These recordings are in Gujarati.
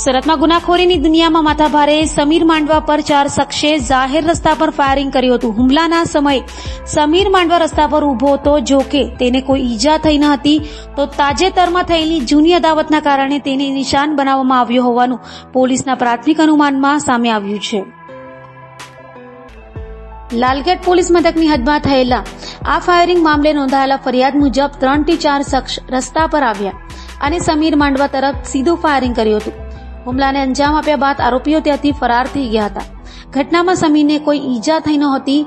સુરતમાં ગુનાખોરીની દુનિયામાં માથાભારે સમીર માંડવા પર ચાર શખ્સે જાહેર રસ્તા પર ફાયરિંગ કર્યું હતું. હુમલાના સમયે સમીર માંડવા રસ્તા પર ઊભો હતો. જો કે તેને કોઈ ઈજા થઈ ન હતી, તો તાજેતરમાં થયેલી જૂની અદાવતના કારણે તેને નિશાન બનાવવામાં આવ્યો હોવાનું પોલીસના પ્રાથમિક અનુમાનમાં સામે આવ્યું છે. લાલગેટ પોલીસ મથકની હદમાં થયેલા આ ફાયરિંગ મામલે નોંધાયેલા ફરિયાદ મુજબ ત્રણથી ચાર શખ્સ રસ્તા પર આવ્યા અને સમીર માંડવા તરફ સીધું ફાયરિંગ કર્યું હતું. હુમલાને અંજામ આપ્યા બાદ આરોપીઓ ત્યાંથી ફરાર થઈ ગયા હતા. ઘટનામાં સમીરને કોઈ ઈજા થઈ નહોતી.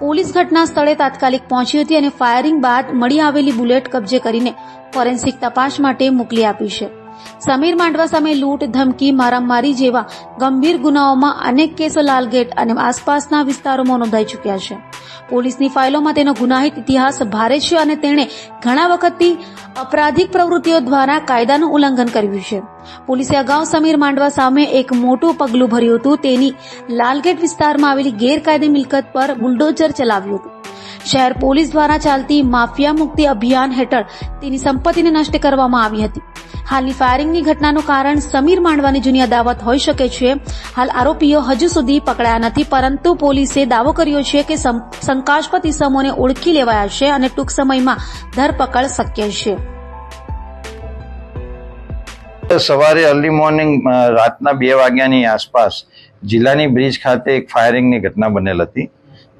પોલીસ ઘટના સ્થળે તાત્કાલિક પહોંચી હતી અને ફાયરિંગ બાદ મળી આવેલી બુલેટ કબજે કરીને ફોરેન્સિક તપાસ માટે મોકલી આપી છે. સમીર માંડવા સામે લૂંટ, ધમકી, મારામારી જેવા ગંભીર ગુનાઓમાં અનેક કેસો લાલગેટ અને આસપાસના વિસ્તારોમાં નોંધાઈ ચૂક્યા છે. પોલીસની ફાઇલોમાં તેનો ગુનાહિત ઇતિહાસ ભારે છે અને તેણે ઘણા વખતથી અપરાધિક પ્રવૃત્તિઓ દ્વારા કાયદાનું ઉલ્લંઘન કર્યું છે. પોલીસે અગાઉ સમીર માંડવા સામે એક મોટું પગલું ભર્યું હતું. તેની લાલગેટ વિસ્તારમાં આવેલી ગેરકાયદે મિલકત પર બુલડોઝર ચલાવ્યું હતું. શહેર પોલીસ દ્વારા ચાલતી માફિયા મુક્તિ અભિયાન હેઠળ તેની સંપત્તિને નષ્ટ કરવામાં આવી હતી. હાલની ફાયરિંગની ઘટનાનું કારણ સમીર માંડવાની જૂની અદાવત હોઈ શકે છે. હાલ આરોપીઓ હજુ સુધી પકડાયા નથી, પરંતુ પોલીસે દાવો કર્યો છે કે શંકાસ્પદ ઇસમોને ઓળખી લેવાયા છે અને ટૂંક સમયમાં ધરપકડ શક્ય છે. સવારે અર્લી મોર્નિંગ રાતના બે વાગ્યાની આસપાસ જિલ્લાની બ્રિજ ખાતે એક ફાયરિંગની ઘટના બનેલ હતી.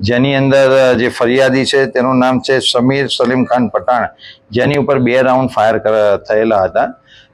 જેની અંદર જે ફરિયાદી છે, તેનું નામ છે સમીર સલીમ ખાન પઠાણ. જેની ઉપર બે રાઉન્ડ ફાયર થયેલા હતા.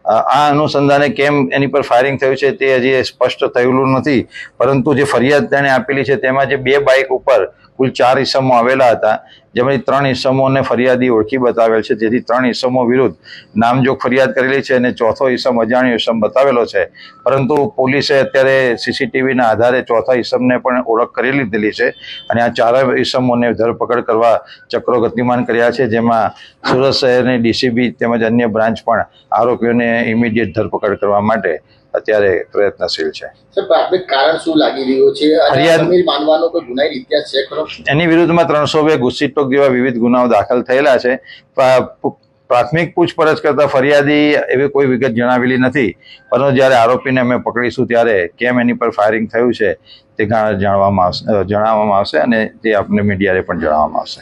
આ અનુસંધાને કેમ એની પર ફાયરિંગ થયું છે તે હજી સ્પષ્ટ થયેલું નથી. પરંતુ જે ફરિયાદ તેણે આપેલી છે, તેમાં જે બે બાઇક ઉપર કુલ ચાર ઇસમો આવેલા હતા જેમાંથી ત્રણ ઈસમોને ફરિયાદી ઓળખી બતાવેલ છે જેથી ત્રણ ઈસમો વિરુદ્ધ નામજોગ ફરિયાદ કરેલી છે અને ચોથો ઈસમ અજાણ્યો ઈસમ બતાવેલો છે. પરંતુ પોલીસે અત્યારે સીસીટીવીના આધારે ચોથા ઈસમને પણ ઓળખ કરી લીધેલી છે અને આ ચારે ઈસમોને ધરપકડ કરવા ચક્રો ગતિમાન કર્યા છે જેમાં સુરત શહેરની ડીસીબી તેમજ અન્ય બ્રાન્ચ પણ આરોપીઓને ઇમિડિયેટ ધરપકડ કરવા માટે અત્યારે પ્રયત્નશીલ છે. કારણ શું લાગી રહ્યું છે? ફરિયાદ- માનવાનો કોઈ ગુનાહિત ઇતિહાસ છે ખરો? એની વિરુદ્ધમાં ત્રણસો બે ગુસ્સીટોક જેવા વિવિધ ગુનાઓ દાખલ થયેલા છે. પ્રાથમિક પૂછપરછ કરતા ફરિયાદી એવી કોઈ વિગત જણાવેલી નથી. પરંતુ જ્યારે આરોપીને અમે પકડીશું ત્યારે કેમ એની પર ફાયરિંગ થયું છે તે જાણવામાં આવશે જણાવવામાં આવશે અને તે આપને મીડિયાને પણ જણાવવામાં આવશે.